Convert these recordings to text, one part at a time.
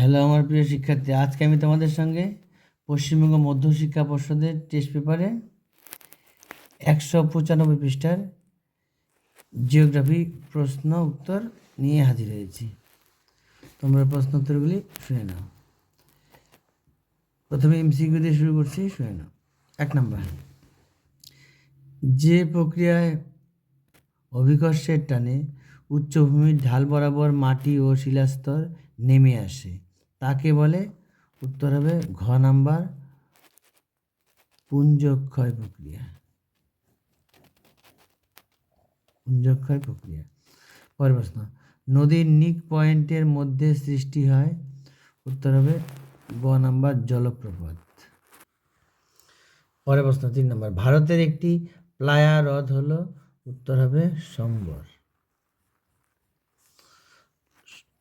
Hello আমার প্রিয় শিক্ষার্থী, আজকে আমি তোমাদের সঙ্গে পশ্চিমবঙ্গ মধ্য শিক্ষা পর্ষদের টেস্ট পেপারে একশো পঁচানব্বই পৃষ্ঠার জিওগ্রাফি প্রশ্ন উত্তর নিয়ে হাজির হয়েছি। তোমরা প্রশ্ন উত্তরগুলি শুনে নাও। প্রথমে এমসিকিউ দিয়ে শুরু করছি, শুনে নাও। এক নম্বর। যে প্রক্রিয়ায় অভিকর্ষের টানে উচ্চভূমির ঢাল বরাবর মাটি ও শিলাস্তর নেমে আসে তাকে বলে, উত্তর হবে ঘ নাম্বার পুঞ্জক্ষয় প্রক্রিয়া। পুঞ্জক্ষয় প্রক্রিয়া। পরের প্রশ্ন, নদীর নিক পয়েন্টের মধ্যে সৃষ্টি হয়, উত্তর হবে গ নাম্বার জলপ্রপাত। পরের প্রশ্ন, তিন নম্বর, ভারতের একটি প্লায়া হ্রদ হলো, উত্তর হবে সম্বর।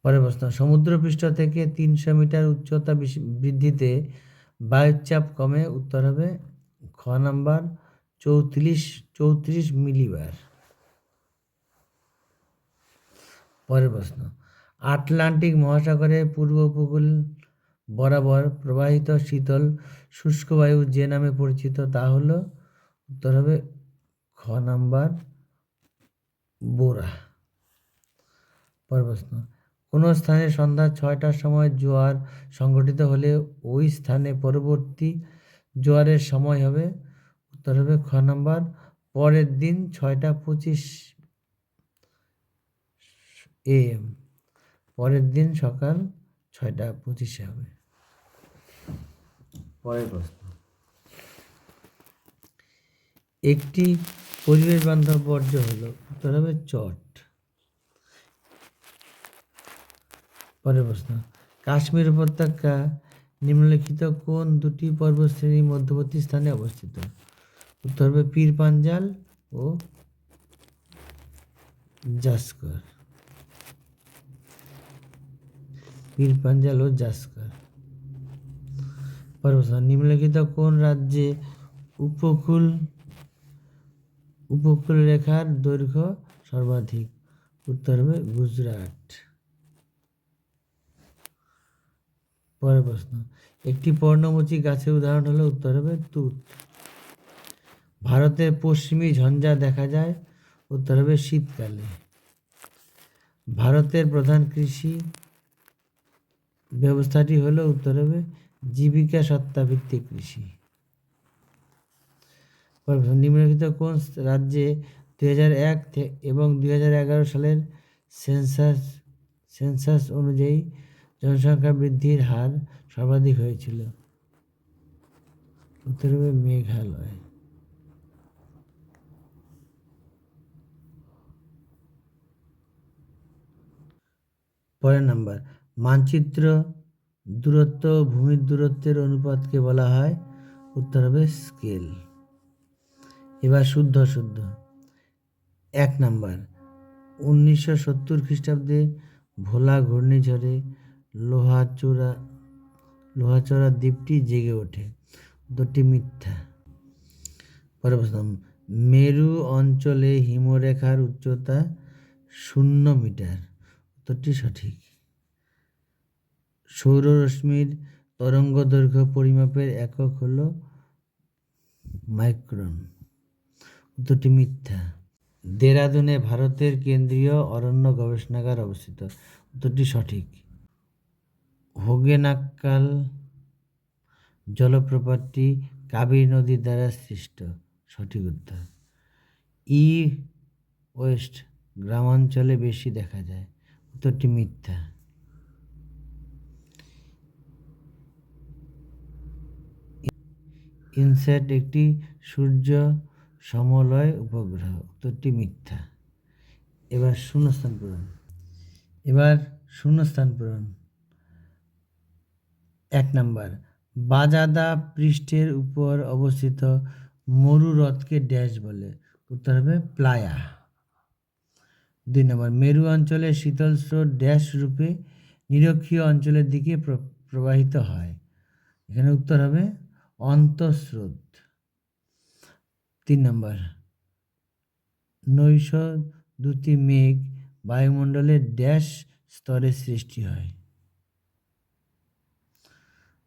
পরের প্রশ্ন, সমুদ্রপৃষ্ঠ থেকে তিনশো মিটার উচ্চতা বৃদ্ধিতে বায়ুচাপ কমে, উত্তর হবে খ নাম্বার, চৌত্রিশ চৌত্রিশ মিলিবার। পরের প্রশ্ন, আটলান্টিক মহাসাগরের পূর্ব উপকূল বরাবর প্রবাহিত শীতল শুষ্ক বায়ু যে নামে পরিচিত তা হলো, উত্তর হবে খ নাম্বার, বোরা। পরের প্রশ্ন কোনো স্থানে সন্ধ্যা ছয়টার সময় জোয়ার সংঘটিত হলে ওই স্থানে পরবর্তী জোয়ারের সময় হবে। উত্তর হবে খ নাম্বার পরের দিন ছয়টা পঁচিশ এম পরের দিন সকাল ছয়টা পঁচিশে হবে। পরের প্রশ্ন। একটি পরিবেশ বান্ধব বর্জ্য হলো উত্তর হবে চট। পরের প্রশ্ন, কাশ্মীর উপত্যকা নিম্নলিখিত কোন দুটি পর্বতশ্রেণীর মধ্যবর্তী স্থানে অবস্থিত? উত্তর হবে পীর পাঞ্জাল ও জাস্কর। পীর পাঞ্জাল ও জাস্কর। প্রশ্ন, নিম্নলিখিত কোন রাজ্যে উপকূল উপকূল রেখার দৈর্ঘ্য সর্বাধিক? উত্তর হবে গুজরাট। পরের প্রশ্ন। একটি পর্ণমোচী গাছের উদাহরণ হলো উত্তর হবে তুত। ভারতের পশ্চিমী ঝঞ্ঝা দেখা যায়, উত্তর হবে শীতকালে। ভারতের প্রধান কৃষি ব্যবস্থাটি হলো উত্তর হবে জীবিকা সত্তাভিত্তিক কৃষি। নিম্নলিখিত কোন রাজ্যে দুই হাজার এক এবং দুই হাজার এগারো সালের সেন্সাস সেন্সাস অনুযায়ী জনসংখ্যা বৃদ্ধির হার সর্বাধিক হয়েছিল। উত্তর মেঘালয়। পরের নাম্বার, মানচিত্র দূরত্ব ভূমির দূরত্বের অনুপাতকে বলা হয়। উত্তর হবে স্কেল। এবার শুদ্ধ শুদ্ধ। এক নাম্বার, উনিশশো সত্তর খ্রিস্টাব্দে ভোলা ঘূর্ণিঝড়ে লোহাচূড়া লোহাচড়া দ্বীপটি জেগে ওঠে। দুটি মিথ্যা। পরের প্রশ্ন, মেরু অঞ্চলে হিমরেখার উচ্চতা শূন্য মিটার। উত্তরটি সঠিক। সৌররশ্মির তরঙ্গ দৈর্ঘ্য পরিমাপের একক হল মাইক্রন। উত্তরটি মিথ্যা। দেরাদুনে ভারতের কেন্দ্রীয় অরণ্য গবেষণাগার অবস্থিত। উত্তরটি সঠিক। হোগেনাক্কাল জলপ্রপাতটি কাবেরী নদীর দ্বারা সৃষ্ট। সঠিক উত্তর। ই ওয়েস্ট গ্রামাঞ্চলে বেশি দেখা যায়। উত্তরটি মিথ্যা। ইনস্যাট একটি সূর্য সমলয় উপগ্রহ। উত্তরটি মিথ্যা। এবার শূন্যস্থান পূরণ। এবার শূন্যস্থান পূরণ। এক নাম্বার, বাজাদা পৃষ্ঠের উপর অবস্থিত মরু হ্রদকে ড্যাশ বলে। উত্তর হবে প্লায়া। দুই নম্বর, মেরু অঞ্চলে শীতল স্রোত ড্যাশ রূপে নিরক্ষীয় অঞ্চলের দিকে প্র- প্রবাহিত হয়। এখানে উত্তর হবে অন্তঃস্রোত। তিন নম্বর, নৈশ দুটি মেঘ বায়ুমণ্ডলের ড্যাশ স্তরের সৃষ্টি হয়।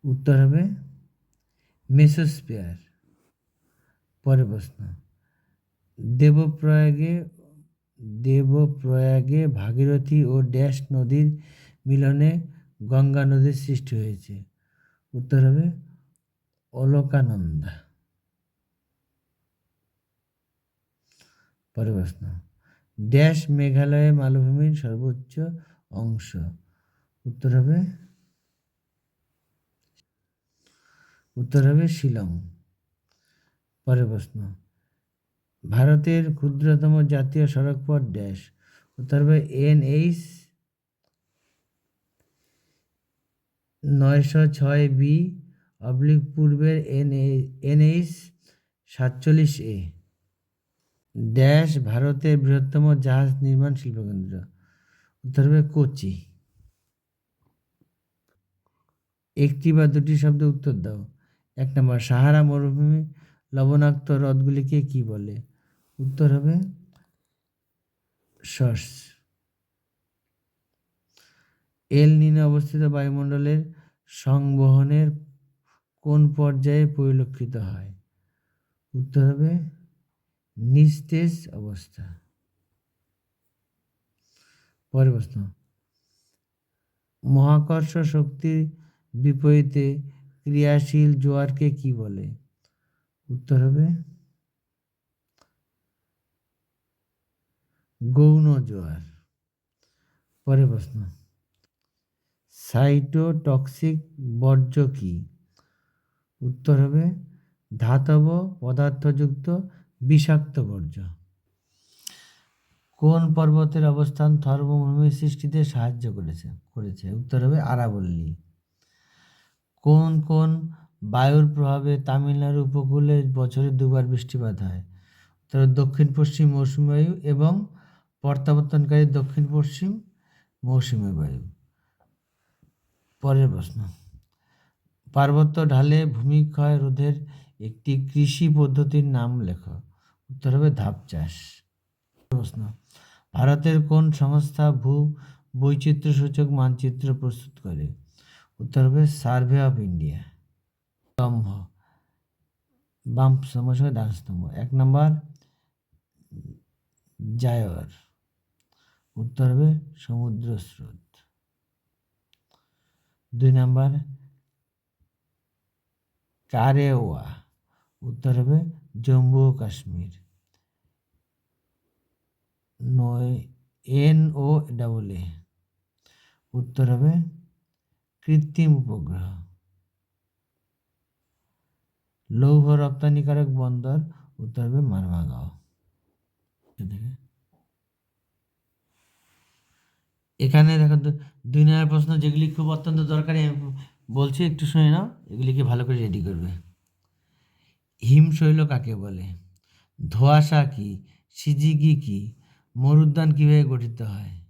উত্তর হবে মেসোস্পিয়ার পরের প্রশ্ন, দেবপ্রয়াগে দেবপ্রয়াগে ভাগীরথী ও ড্যাশ নদীর মিলনে গঙ্গা নদীর সৃষ্টি হয়েছে। উত্তর হবে অলকানন্দা। পরের প্রশ্ন, ড্যাশ মেঘালয়ে মালভূমির সর্বোচ্চ অংশ। উত্তর হবে উত্তর হবে শিলং। পরের প্রশ্ন, ভারতের ক্ষুদ্রতম জাতীয় সড়ক পথ ড্যাশ। উত্তর হবে এনএইচ নয়শো ছয় বি অবলিক পূর্বের এন এনএইচ সাতচল্লিশ এ। ড্যাশ ভারতের বৃহত্তম জাহাজ নির্মাণ শিল্পকেন্দ্র। উত্তর হবে কোচি। একটি বা দুটি শব্দ উত্তর দাও। এক নম্বর, সাহারা মরুভূমি লবণাক্ত হ্রদগুলিকে কি বলে? উত্তর হবে সস এল নিনে অবস্থিত বায়ুমণ্ডলের সংবহনের কোন পর্যায়ে পরিলক্ষিত হয়? উত্তর হবে নিস্তেজ অবস্থা। পরের প্রশ্ন, মহাকর্ষ শক্তির বিপরীতে ক্রিয়াশীল জোয়ারকে কি বলে? উত্তর হবে গৌণ জোয়ার। পরের প্রশ্ন, সাইটোটক্সিক বর্জ্য কি? উত্তর হবে ধাতব পদার্থযুক্ত বিষাক্ত বর্জ্য। কোন পর্বতের অবস্থান থর্মভূমির সৃষ্টিতে সাহায্য করেছে? করেছে। উত্তর হবে আরাবল্লী। কোন কোন বায়ুর প্রভাবে তামিলনাড়ু উপকূলে বছরে দুবার বৃষ্টিপাত হয়? উত্তর, দক্ষিণ, পশ্চিম মৌসুমী বায়ু এবং প্রত্যাবর্তনকারী দক্ষিণ, পশ্চিম মৌসুমী বায়ু। পরের প্রশ্ন। পার্বত্য ঢালে ভূমিক্ষয় রোধের একটি কৃষি পদ্ধতির নাম লেখ। উত্তর হবে ধাপ চাষ। প্রশ্ন। ভারতের কোন সংস্থা ভূ বৈচিত্র্য সূচক মানচিত্র প্রস্তুত করে? উত্তর হবে সার্ভে অফ ইন্ডিয়া। স্তম্ভ। বাম স্তম্ভের সঙ্গে ডান স্তম্ভ। এক নম্বর, জায়র। উত্তর হবে সমুদ্র স্রোত। দুই নাম্বার, কারেওয়া। উত্তর হবে জম্মু ও কাশ্মীর। নয়, এন ও ডাবল এ। উত্তর হবে কৃত্রিম উপগ্রহ। লৌহ রপ্তানিকারক বন্দর উত্তর হবে মারমাগাঁও এখানে দেখো দুই নম্বর প্রশ্ন, যেগুলি খুব অত্যন্ত দরকারি, আমি বলছি, একটু শুনে নাও, এগুলিকে ভালো করে রেডি করবে। হিমশৈল কাকে বলে? ধোঁয়াশা কি? সিজিগি কি? মরুদ্যান কীভাবে গঠিত হয়?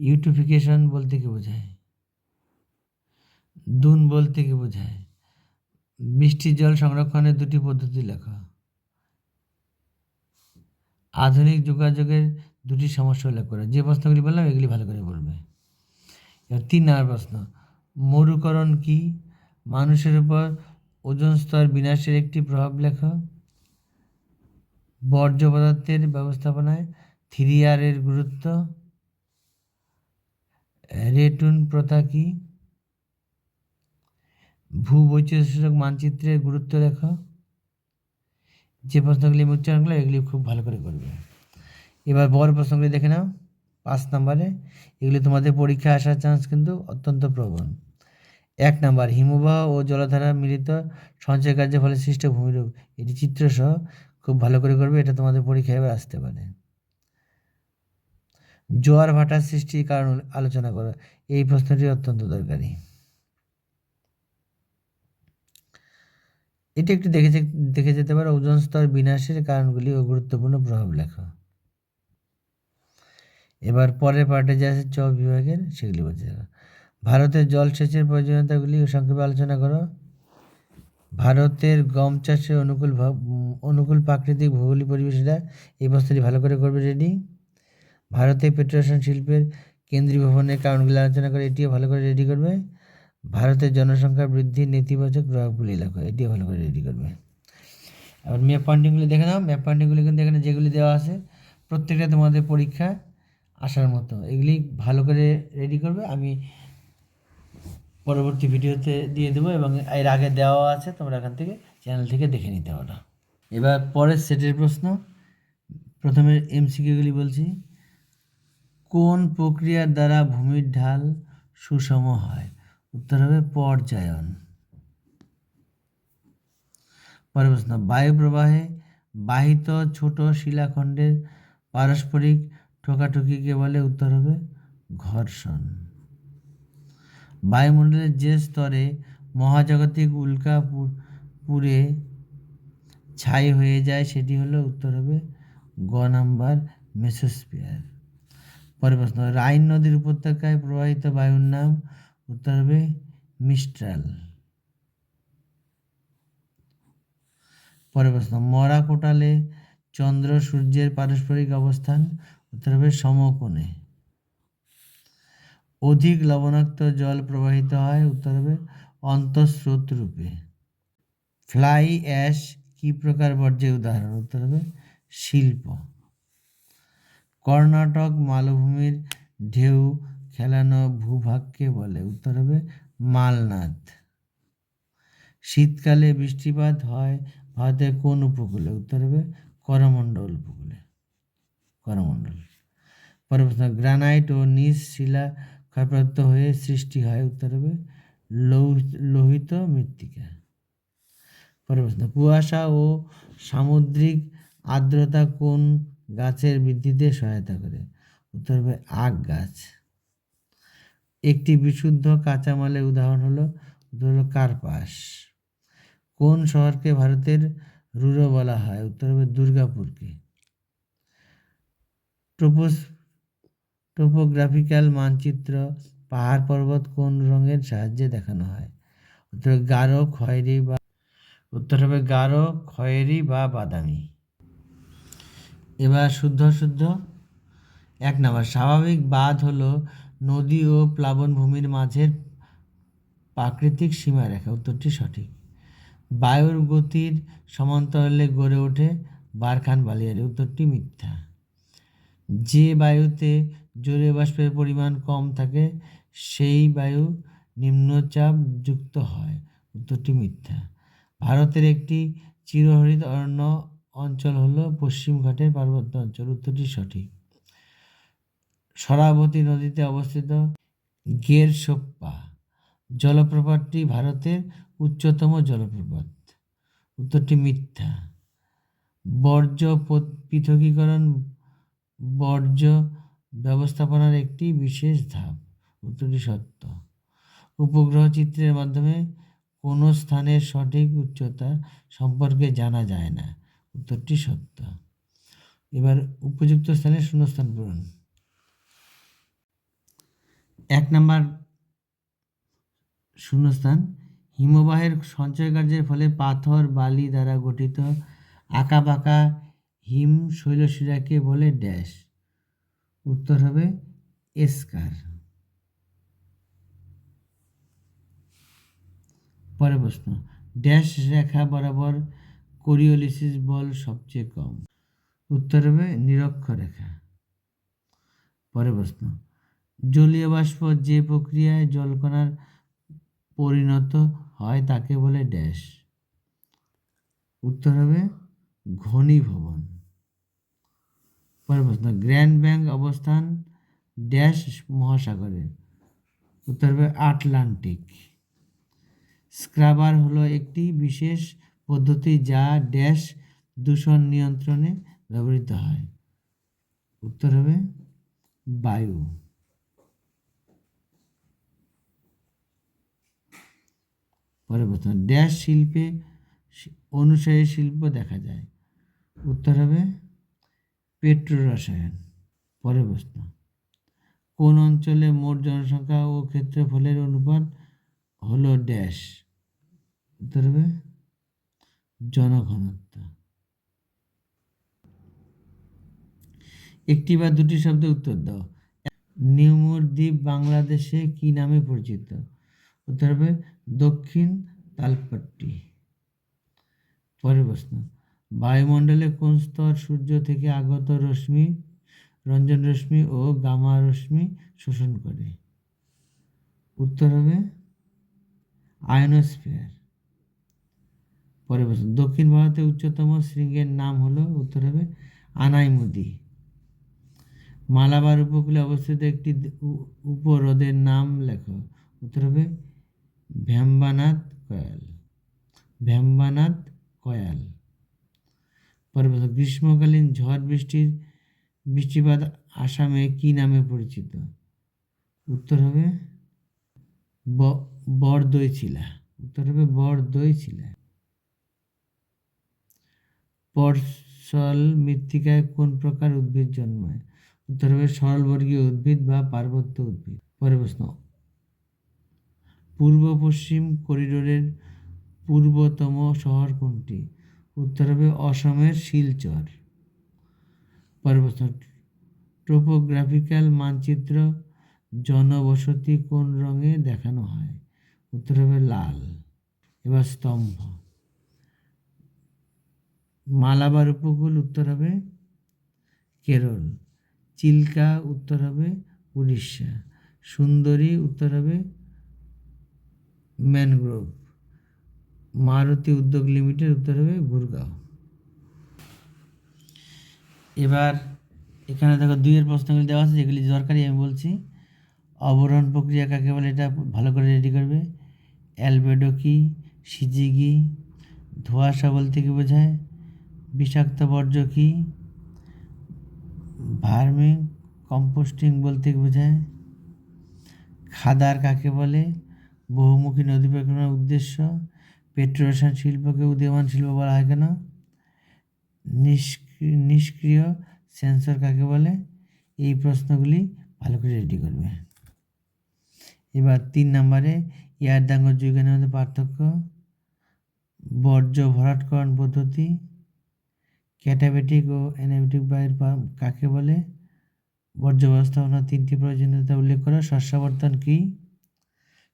ইউটিফিকেশন বলতে কি বোঝায়? দুন বলতে কি বোঝায়? মিষ্টি জল সংরক্ষণের দুটি পদ্ধতি লেখা। আধুনিক যোগাযোগের দুটি সমস্যা উল্লেখ করে। যে প্রশ্নগুলি বললাম, এগুলি ভালো করে বলবে। তিন নম্বর প্রশ্ন, মরুকরণ কি? মানুষের উপর ওজন স্তর বিনাশের একটি প্রভাব লেখা। বর্জ্য পদার্থের ব্যবস্থাপনায় থ্রি আর এর গুরুত্ব। রেটুন প্রথা কি? ভূবৈচিত্র্যসূচক মানচিত্রের গুরুত্ব লেখা। যে প্রশ্নগুলি আমি উচ্চারণ করলাম, এগুলি খুব ভালো করে করবে। এবার বড় প্রশ্নগুলি দেখে নাও, পাঁচ নম্বরে। এগুলি তোমাদের পরীক্ষায় আসার চান্স কিন্তু অত্যন্ত প্রবল এক নাম্বার, হিমবাহ ও জলধারা মিলিত সঞ্চয় কার্যের ফলে সৃষ্ট ভূমিরূপ। এটি চিত্রসহ খুব ভালো করে করবে, এটা তোমাদের পরীক্ষায় এবার আসতে পারে। জোয়ার ভাটার সৃষ্টির কারণ আলোচনা করা। এই প্রশ্নটি অত্যন্ত দরকারি। এটি একটু দেখে দেখে যেতে পারে, ওজন স্তর বিনাশের কারণগুলি ও গুরুত্বপূর্ণ প্রভাব লেখা। এবার পরের পার্টে যে আছে, চ বিভাগের, সেগুলি যাব। ভারতের জলসেচের প্রয়োজনীয়তাগুলি ও সংক্ষেপে আলোচনা করো। ভারতের গম চাষের অনুকূল অনুকূল প্রাকৃতিক ভৌগোলিক পরিবেশটা এই প্রশ্নটি ভালো করে করবে রেডি। ভারতে পেট্রোশন শিল্পের কেন্দ্রীয় ভবনের কারণগুলি আলোচনা করে এটিও ভালো করে রেডি করবে। ভারতের জনসংখ্যা বৃদ্ধির নেতিবাচক প্রভাবগুলি লেখো, এটিও ভালো করে রেডি করবে। এবার ম্যাপ পয়েন্টিংগুলি দেখে নাও। ম্যাপ পয়েন্টিংগুলি কিন্তু এখানে যেগুলি দেওয়া আছে, প্রত্যেকটা তোমাদের পরীক্ষা আসার মতো। এগুলি ভালো করে রেডি করবে। আমি পরবর্তী ভিডিওতে দিয়ে দেবো এবং এর আগে দেওয়া আছে, তোমরা এখান থেকে চ্যানেল থেকে দেখে নিতে পারো। এবার পরের সেটের প্রশ্ন। প্রথমে এমসিকিউগুলি বলছি। কোন প্রক্রিয়ার দ্বারা ভূমির ঢাল সুষম হয়? উত্তর হবে পর্যায়ন। পরের প্রশ্ন বায়ু প্রবাহে বাহিত ছোট শিলাখণ্ডের পারস্পরিক ঠোকাঠুকিকে বলে, উত্তর হবে ঘর্ষণ। বায়ুমণ্ডলের যে স্তরে মহাজাগতিক উল্কা পু- পুড়ে ছাই হয়ে যায়, সেটি হলো উত্তর হবে গ নাম্বার মেসোস্ফিয়ার। পরের প্রশ্ন, রাইন নদীর উপত্যকায় প্রবাহিত বায়ুর নাম, উত্তর হবে মিস্ট্রাল। পরের প্রশ্ন মরা কোটালে চন্দ্র সূর্যের পারস্পরিক অবস্থান, উত্তর হবে সমকোণে। অধিক লবণাক্ত জল প্রবাহিত হয়, উত্তর হবে অন্তঃস্রোত রূপে। ফ্লাই অ্যাশ কি প্রকার বর্জ্যের উদাহরণ? উত্তর হবে শিল্প। কর্ণাটক মালভূমির ঢেউ খেলানো ভূভাগকে বলে। উত্তর হবে মালনাদ। শীতকালে বৃষ্টিপাত হয় ভারতের কোন উপকূলে? উত্তর হবে করমণ্ডল উপকূলে। করমণ্ডল। পরের প্রশ্ন, গ্রানাইট ও নিজ শিলা ক্ষয়প্রাপ্ত হয়ে সৃষ্টি হয়? উত্তর হবে লৌহ- লোহিত মৃত্তিকা। পরের প্রশ্ন, কুয়াশা ও সামুদ্রিক আর্দ্রতা কোন গাছের বৃদ্ধিতে সহায়তা করে। উত্তর হবে আখ গাছ। একটি বিশুদ্ধ কাঁচামালের উদাহরণ হলো, উত্তর হলো কার্পাস। কোন শহরকে ভারতের রুরো বলা হয়? উত্তর হবে দুর্গাপুরকে। টোপোস টোপোগ্রাফিক্যাল মানচিত্র, পাহাড় পর্বত কোন রঙের সাহায্যে দেখানো হয়? উত্তর গাঢ়, খয়েরি বা, উত্তর হবে গাঢ়, খয়েরি বা বাদামি। এবার শুদ্ধ শুদ্ধ এক নম্বর, স্বাভাবিক বাঁধ হলো নদী ও প্লাবনভূমির মাঝের প্রাকৃতিক সীমারেখা। উত্তরটি সঠিক। বায়ুর গতির সমান্তরালে গড়ে ওঠে বারখান বালিয়ারি উত্তরটি মিথ্যা। যে বায়ুতে জলীয় বাষ্পের পরিমাণ কম থাকে, সেই বায়ু নিম্নচাপ যুক্ত হয়। উত্তরটি মিথ্যা। ভারতের একটি চিরহরিত অরণ্য অঞ্চল হলো পশ্চিম ঘাটের পার্বত্য অঞ্চল, উত্তরটি সঠিক। সরাবতী নদীতে অবস্থিত গের সোপ্পা জলপ্রপাতটি ভারতের উচ্চতম জলপ্রপাত। উত্তরটি মিথ্যা। বর্জ্য পৃথকীকরণ বর্জ্য ব্যবস্থাপনার একটি বিশেষ ধাপ, উত্তরটি সত্য। উপগ্রহ চিত্রের মাধ্যমে কোনো স্থানের সঠিক উচ্চতা সম্পর্কে জানা যায় না। উত্তরটি সত্য। এবার উপযুক্ত স্থানে শূন্যস্থান পূরণ। এক নাম্বার শূন্যস্থান, হিমবাহের সঞ্চয় কার্যের ফলে পাথর, বালি দ্বারা গঠিত আঁকাবাঁকা হিম শৈলশিরাকে বলে ড্যাশ। উত্তর হবে এসকার। পরের প্রশ্ন, ড্যাশ রেখা বরাবর কোরিওলিসিস বল সবচেয়ে কম। উত্তর হবে নিরক্ষরেখা। পরের প্রশ্ন, জলীয় বাষ্প যে প্রক্রিয়ায় জলকণার পরিণত হয় তাকে বলে ড্যাশ। উত্তর হবে ঘনীভবন। পরের প্রশ্ন, গ্র্যান্ড ব্যাংক অবস্থান ড্যাশ মহাসাগরে উত্তর হবে আটলান্টিক। স্ক্রাবার হলো একটি বিশেষ পদ্ধতি যা ড্যাশ দূষণ নিয়ন্ত্রণে ব্যবহৃত হয়। উত্তর হবে বায়ু। পরের প্রশ্ন, ড্যাশ শিল্পে অনুসারী শিল্প দেখা যায়। উত্তর হবে পেট্রো রসায়ন পরের প্রশ্ন, কোন অঞ্চলে মোট জনসংখ্যা ও ক্ষেত্রফলের অনুপাত হলো ড্যাশ? উত্তর হবে জনঘনত্ব। একটি বা দুটি শব্দে উত্তর দাও। নিউমুর দ্বীপ বাংলাদেশে কি নামে পরিচিত? উত্তর হবে দক্ষিণ তালপট্টি। পরের প্রশ্ন, বায়ুমণ্ডলে কোন স্তর সূর্য থেকে আগত রশ্মি, রঞ্জন রশ্মি ও গামা রশ্মি শোষণ করে? উত্তর হবে আয়নোস্ফিয়ার। পরের প্রশ্ন দক্ষিণ ভারতের উচ্চতম শৃঙ্গের নাম হলো, উত্তর হবে, আনাইমুদি। মালাবার উপকূলে অবস্থিত একটি উপহ্রদের নাম লেখো, উত্তর হবে, ভ্যাম্বানাথ কয়াল ভ্যাম্বানাথ কয়াল। পরের প্রশ্ন গ্রীষ্মকালীন ঝড় বৃষ্টির বৃষ্টিপাত আসামে কি নামে পরিচিত? উত্তর হবে, ব- বরদইছিলা উত্তর হবে বরদইছিলা পরশল মৃত্তিকায় কোন প্রকার উদ্ভিদ জন্মায়? উত্তর হবে সরলবর্গীয় উদ্ভিদ বা পার্বত্য উদ্ভিদ। পরের প্রশ্ন। পূর্ব পশ্চিম করিডোরের পূর্বতম শহর কোনটি? উত্তর হবে অসমের শিলচর। পরের প্রশ্ন। টোপোগ্রাফিক্যাল মানচিত্র জনবসতি কোন রঙে দেখানো হয়? উত্তর হবে লাল। এবার স্তম্ভ। মালাবার উপকূল উত্তর হবে কেরল, চিল্কা উত্তর হবে উড়িষ্যা, সুন্দরী উত্তর হবে ম্যানগ্রোভ, মারুতি উদ্যোগ লিমিটেড উত্তর হবে গুরগাঁও। এবার এখানে দেখো দুইয়ের প্রশ্নগুলি দেওয়া আছে, যেগুলি দরকারি আমি বলছি। অবরোহণ প্রক্রিয়া কাকে বলে? এটা ভালো করে রেডি করবে। অ্যালবেডো কি? সিজিগি? ধোঁয়াশা বলতে কি বোঝায়। বিষাক্ত বর্জ্য কি? ভার্মিং কম্পোস্টিং বলতে বোঝায়? খাদার কাকে বলে? বহুমুখী নদী পরিক্রমার উদ্দেশ্য? পেট্রোরসায়ন শিল্পকে উদীয়মান শিল্প বলা হয় কেন? নিষ্ক্রিয় সেন্সর কাকে বলে? এই প্রশ্নগুলি ভালো করে রেডি করবে। এবার তিন নম্বরে এয়ারদাঙ্গ যুগের মধ্যে পার্থক্য। বর্জ্য ভরাটকরণ পদ্ধতি। ক্যাটাবেটিক ও অ্যানাবেটিক বায়ুর কাকে বলে? বর্জ্য ব্যবস্থাপনার তিনটি প্রয়োজনীয়তা উল্লেখ করো। শস্যাবর্তন কী?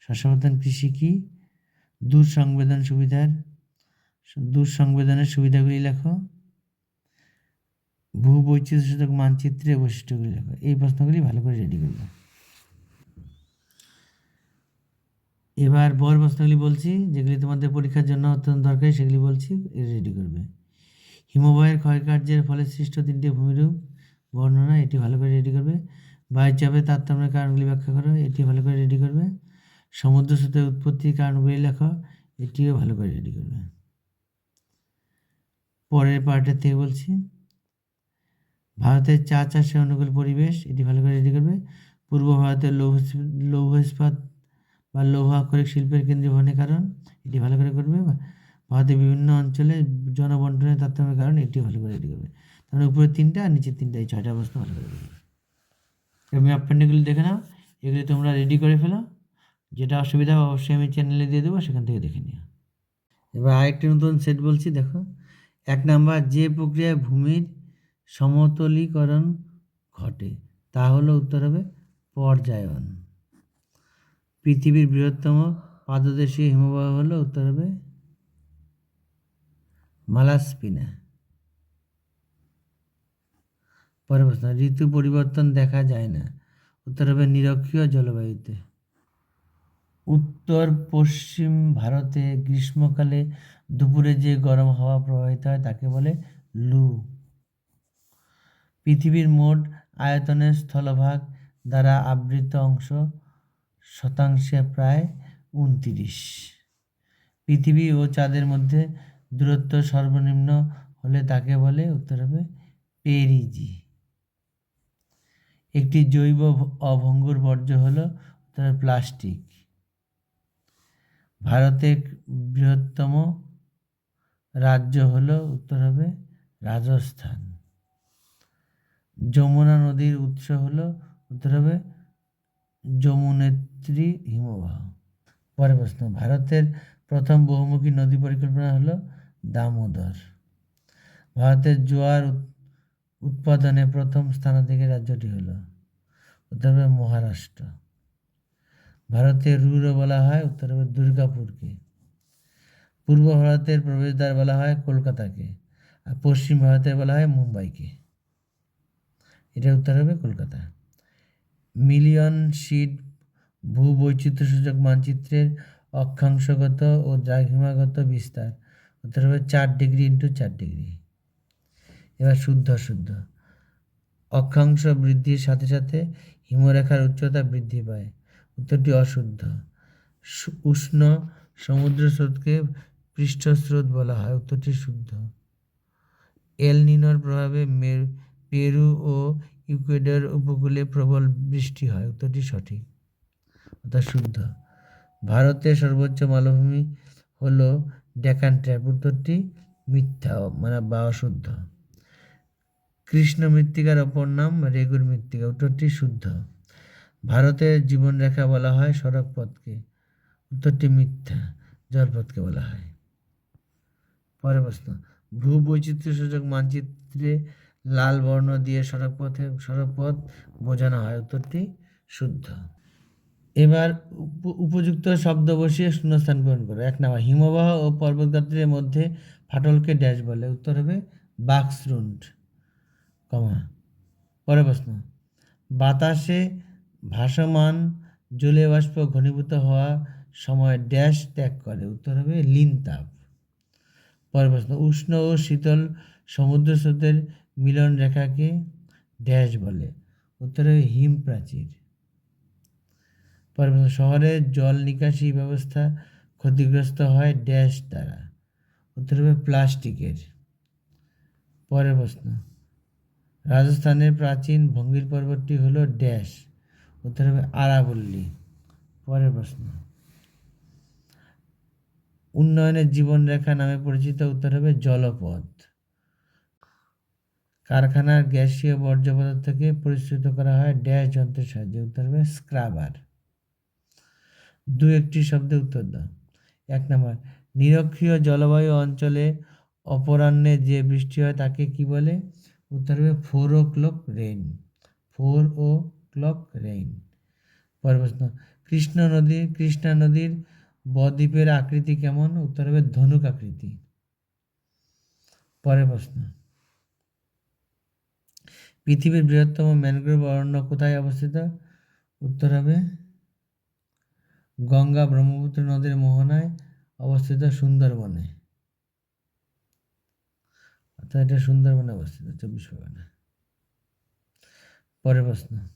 শস্যাবর্তন কৃষি কী? দূর সংবেদন সুবিধার দূর সংবেদনের সুবিধাগুলি লেখো। ভূ বৈচিত্র্যসূচক মানচিত্রে বৈশিষ্ট্যগুলি লেখো। এই প্রশ্নগুলি ভালো করে রেডি করবে এবার বর প্রশ্নগুলি বলছি, যেগুলি তোমাদের পরীক্ষার জন্য অত্যন্ত দরকারি, সেগুলি বলছি রেডি করবে। হিমবাহের ক্ষয়কার্যের ফলে সৃষ্ট তিনটি ভূমিরূপ বর্ণনা, এটি ভালো করে রেডি করবে। বায়ুর চাপে তারতম্যের কারণগুলি ব্যাখ্যা করো, এটি ভালো করে রেডি করবে। সমুদ্র স্রোতের উৎপত্তির কারণগুলি লেখো, এটিও ভালো করে রেডি করবে। পরের পার্টের থেকে বলছি, ভারতের চা চাষে অনুকূল পরিবেশ, এটি ভালো করে রেডি করবে। পূর্ব ভারতের লৌহ লৌহ ইস্পাত বা লৌহ আক্ষরিক শিল্পের কেন্দ্রীয় ভবনের কারণ, এটি ভালো করে করবে। ভারতের বিভিন্ন অঞ্চলে জনবন্টনের তারতম্যের কারণ এটি ভালো করে রেডি করবে। তাহলে উপরে তিনটা আর নিচের তিনটা, এই ছয়টা অবস্থা ভালো করে করবে। আমি অ্যাপেন্ডগুলি দেখে নাও। এগুলি তোমরা রেডি করে ফেলো। যেটা অসুবিধা অবশ্যই আমি চ্যানেলে দিয়ে দেবো, সেখান থেকে দেখে নিও। এবার আরেকটি নতুন সেট বলছি, দেখো। এক নাম্বার, যে প্রক্রিয়ায় ভূমির সমতলীকরণ ঘটে, তা হলো উত্তর হবে পর্যায়ন। পৃথিবীর বৃহত্তম পাদদেশীয় হিমবাহ হলো উত্তর হবে মালাস্পিনা। পরের প্রশ্ন, ঋতু পরিবর্তন দেখা যায় না। উত্তর হবে নিরক্ষীয় জলবায়ুতে। উত্তর পশ্চিম ভারতে গ্রীষ্মকালে দুপুরে যে গরম হাওয়া প্রবাহিত হয় তাকে বলে লু। পৃথিবীর মোট আয়তনের স্থলভাগ দ্বারা আবৃত অংশ শতাংশে প্রায় উনতিরিশ। পৃথিবী ও চাঁদের মধ্যে দূরত্ব সর্বনিম্ন হলে তাকে বলে, উত্তর হবে, পেরিজি। একটি জৈব অভঙ্গুর বর্জ্য হলো, উত্তর প্লাস্টিক। ভারতের বৃহত্তম রাজ্য হলো, উত্তর হবে রাজস্থান। যমুনা নদীর উৎস হলো, উত্তর হবে যমুনেত্রী হিমবাহ। পরের প্রশ্ন, ভারতের প্রথম বহুমুখী নদী পরিকল্পনা হলো দামোদর। ভারতের জোয়ার উৎ- উৎপাদনে প্রথম স্থানাধিকারী রাজ্যটি হলো উত্তর হবে মহারাষ্ট্র। ভারতের রুরও বলা হয় উত্তর হবে দুর্গাপুরকে। পূর্ব ভারতের প্রবেশদ্বার বলা হয় কলকাতাকে আর পশ্চিম ভারতে বলা হয় মুম্বাইকে। এটা উত্তর হবে কলকাতা। মিলিয়ন শিট ভূবৈচিত্র্যসূচক মানচিত্রের অক্ষাংশগত ও দ্রাঘিমাগত বিস্তার উত্তর হবে চার ডিগ্রি ইন্টু চার ডিগ্রি এবার শুদ্ধ শুদ্ধ অক্ষাংশ বৃদ্ধির সাথে সাথে হিমরেখার উচ্চতা বৃদ্ধি পায়। উত্তরটি অশুদ্ধ। উষ্ণ সমুদ্র স্রোতকে পৃষ্ঠস্রোত বলা হয়। উত্তরটি শুদ্ধ। এল নিনোর প্রভাবে পেরু ও ইকুয়েডর উপকূলে প্রবল বৃষ্টি হয়। উত্তরটি সঠিক। অর্থাৎ শুদ্ধ। ভারতের সর্বোচ্চ মালভূমি হলো ডেকান ট্র্যাপ উত্তরটি মিথ্যা মানে বা অশুদ্ধ। কৃষ্ণ মৃত্তিকার অপর নাম রেগুর মৃত্তিকা, উত্তরটি শুদ্ধ। ভারতের জীবনরেখা বলা হয় সড়ক পথকে উত্তরটি মিথ্যা, জলপথকে বলা হয়। পরের প্রশ্ন ভূবৈচিত্র্য সূচক মানচিত্রে লাল বর্ণ দিয়ে সড়ক পথে সড়ক পথ বোঝানো হয়, উত্তরটি শুদ্ধ। এবার উপ- উপযুক্ত শব্দ বসিয়ে শূন্যস্থান পূরণ করো। এক নাম্বার, হিমবাহ ও পর্বতগাত্রের মধ্যে ফাটলকে ড্যাশ বলে। উত্তর হবে বাক্সরুন্ড কমা। পরের প্রশ্ন, বাতাসে ভাসমান জলে বাষ্প ঘনীভূত হওয়া সময় ড্যাশ ত্যাগ করে। উত্তর হবে লিন তাপ। পরের প্রশ্ন, উষ্ণ ও শীতল সমুদ্র স্রোতের মিলন রেখাকে ড্যাশ বলে। উত্তর হবে হিম প্রাচীর প্রশ্ন শহরের জল নিকাশি ব্যবস্থা ক্ষতিগ্রস্ত হয় ড্যাশ দ্বারা। উত্তর হবে প্লাস্টিকের। পরের প্রশ্ন। রাজস্থানের প্রাচীন ভঙ্গির পর্বতটি হলো ড্যাশ। উত্তর হবে আরাবল্লী। পরের প্রশ্ন। উন্নয়নের জীবনরেখা নামে পরিচিত, উত্তর হবে জলপথ। কারখানার গ্যাসীয় বর্জ্য পদার্থকে পরিশ্রুত করা হয় ড্যাশ যন্ত্রের সাহায্যে। উত্তর হবে স্ক্রাবার। দু একটি শব্দে উত্তর দাও। এক নম্বর, নিরক্ষীয় জলবায়ু অঞ্চলে অপরাহ্নে যে বৃষ্টি হয় তাকে কি বলে? উত্তর হবে four o'clock rain four o'clock rain. পরের প্রশ্ন, কৃষ্ণ নদী, কৃষ্ণা নদীর বদ্বীপের আকৃতি কেমন? উত্তর হবে ধনুক আকৃতি। পরের প্রশ্ন, পৃথিবীর বৃহত্তম ম্যানগ্রোভ অরণ্য কোথায় অবস্থিত? উত্তর হবে গঙ্গা ব্রহ্মপুত্র নদীর মোহনায় অবস্থিত সুন্দরবনে। অর্থাৎ এটা সুন্দরবনে অবস্থিত, চব্বিশ পরগনা। পরের প্রশ্ন।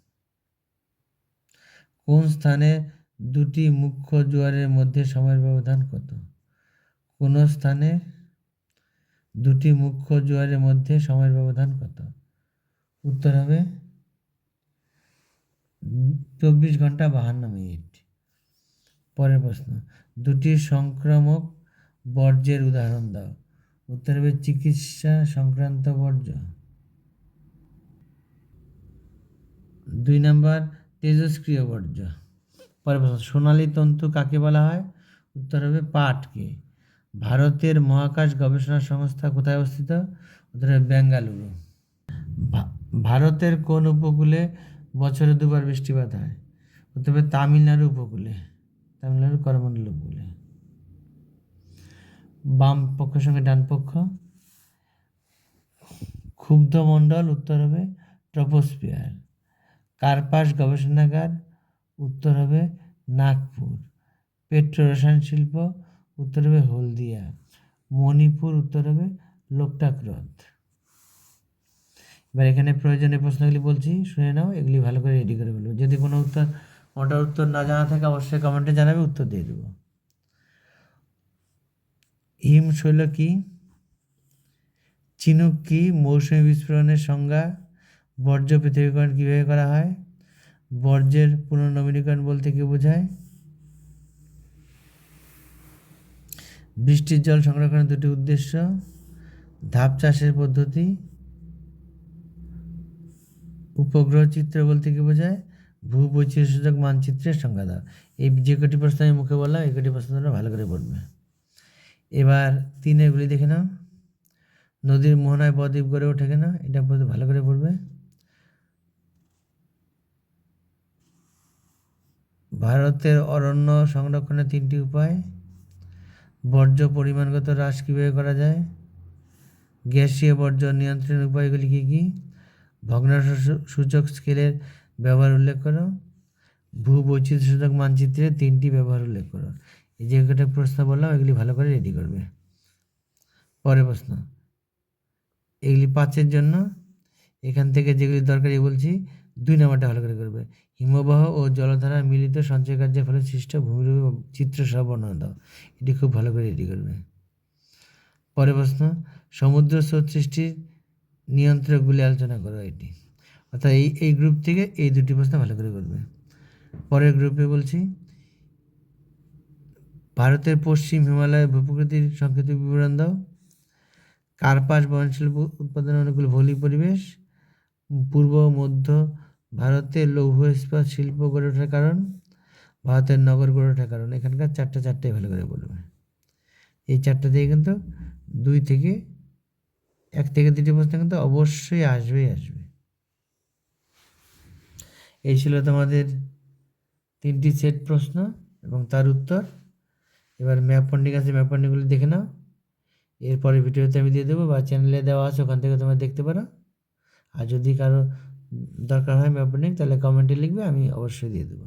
কোন স্থানে দুটি মুখ্য জোয়ারের মধ্যে সময়ের ব্যবধান কত? কোন স্থানে দুটি মুখ্য জোয়ারের মধ্যে সময়ের ব্যবধান কত? উত্তর হবে চব্বিশ ঘণ্টা বাহান্ন মিনিট। পরের প্রশ্ন, দুটি সংক্রামক বর্জ্যের উদাহরণ দাও। উত্তর হবে চিকিৎসা সংক্রান্ত বর্জ্য। দুই নম্বর, তেজস্ক্রিয় বর্জ্য। পরের প্রশ্ন, সোনালী তন্তু কাকে বলা হয়? উত্তর হবে পাটকে। ভারতের মহাকাশ গবেষণা সংস্থা কোথায় অবস্থিত? উত্তর হবে বেঙ্গালুরু। ভারতের কোন উপকূলে বছরে দুবার বৃষ্টিপাত হয়? উত্তর হবে তামিলনাড়ু উপকূলে। তামিলনাড়ু করমণ্ডল উপকূলে বাম পক্ষের সঙ্গে ডান পক্ষ, ক্ষুব্ধ মণ্ডল, উত্তর হবে ট্রপোস্ফিয়ার। কার্পাস গবেষণাগার, উত্তর হবে নাগপুর। পেট্রো রসায়ন শিল্প, উত্তর হবে হলদিয়া। মণিপুর, উত্তর হবে লোকটাক হ্রদ এবার এখানে প্রয়োজনীয় প্রশ্নগুলি বলছি, শুনে নাও, এগুলি ভালো করে রেডি করে বলব। যদি কোনো উত্তর ওটার উত্তর না জানা থাকে অবশ্যই কমেন্টে জানাবে, উত্তর দিয়ে দেবো। হিম শৈল কি? চিনুক কি? মৌসুমী বিস্ফোরণের সংজ্ঞা? বর্জ্য পৃথকীকরণ কীভাবে করা হয়? বর্জ্যের পুনর্নবীকরণ বলতে কি বোঝায়? বৃষ্টির জল সংরক্ষণের দুটি উদ্দেশ্য। ধাপ চাষের পদ্ধতি। উপগ্রহ চিত্র বলতে কি বোঝায়? ভূবৈচিত্র্যসূচক মানচিত্রের সংজ্ঞা দাও। এই যে কটি প্রশ্ন আমি মুখে বললাম, এই কটি প্রশ্ন তোমরা ভালো করে পড়বে। এবার তিনেরগুলি দেখে নাও। নদীর মোহনায় বদ্বীপ গড়ে ওঠে কেন? এটা পড়তে ভালো করে পড়বে। ভারতের অরণ্য সংরক্ষণের তিনটি উপায়। বর্জ্য পরিমাণগত হ্রাস কীভাবে করা যায়? গ্যাসীয় বর্জ্য নিয়ন্ত্রণের উপায়গুলি কী কী? ভগ্নাংশ সূচক স্কেলের ব্যবহার উল্লেখ করো। ভূ বৈচিত্র্য সূচক মানচিত্রের তিনটি ব্যবহার উল্লেখ করো। এই যে কটা প্রশ্ন বললাম, এগুলি ভালো করে রেডি করবে। পরের প্রশ্ন, এগুলি পাঁচের জন্য, এখান থেকে যেগুলি দরকারি বলছি, দুই নাম্বারটা ভালো করে করবে। হিমবাহ ও জলধারা মিলিত সঞ্চয় কার্যের ফলে সৃষ্ট ভূমিরূপ চিত্র সহ বর্ণনা দাও। এটি খুব ভালো করে রেডি করবে। পরের প্রশ্ন, সমুদ্র স্রোত সৃষ্টির নিয়ন্ত্রকগুলি আলোচনা করো এটি। অর্থাৎ এই এই গ্রুপ থেকে এই দুটি প্রশ্ন ভালো করে করবে। পরের গ্রুপে বলছি, ভারতের পশ্চিম হিমালয় ভূপ্রকৃতির সংক্ষিপ্ত বিবরণ দাও। কার্পাস বনশিল্প উৎপাদনের অনুকূল ভৌলিক পরিবেশ। পূর্ব মধ্য ভারতের লৌহ ইস্পাত শিল্প গড়ে ওঠার কারণ। ভারতের নগর গড়ে ওঠার কারণ। এখানকার চারটা চারটাই ভালো করে বলবে। এই চারটা থেকে কিন্তু দুই থেকে, এক থেকে দুটি প্রশ্ন কিন্তু অবশ্যই আসবেই আসবে। এই ছিল তোমাদের তিনটি সেট প্রশ্ন এবং তার উত্তর। এবার ম্যাপ পন্ডিং আছে ম্যাপ পন্ডিংগুলি দেখে নাও। এরপরে ভিডিওতে আমি দিয়ে দেবো বা চ্যানেলে দেওয়া আছে, ওখান থেকে তোমরা দেখতে পারো। আর যদি কারও দরকার হয় ম্যাপ পন্ডিং তাহলে কমেন্টে লিখবে, আমি অবশ্যই দিয়ে দেবো।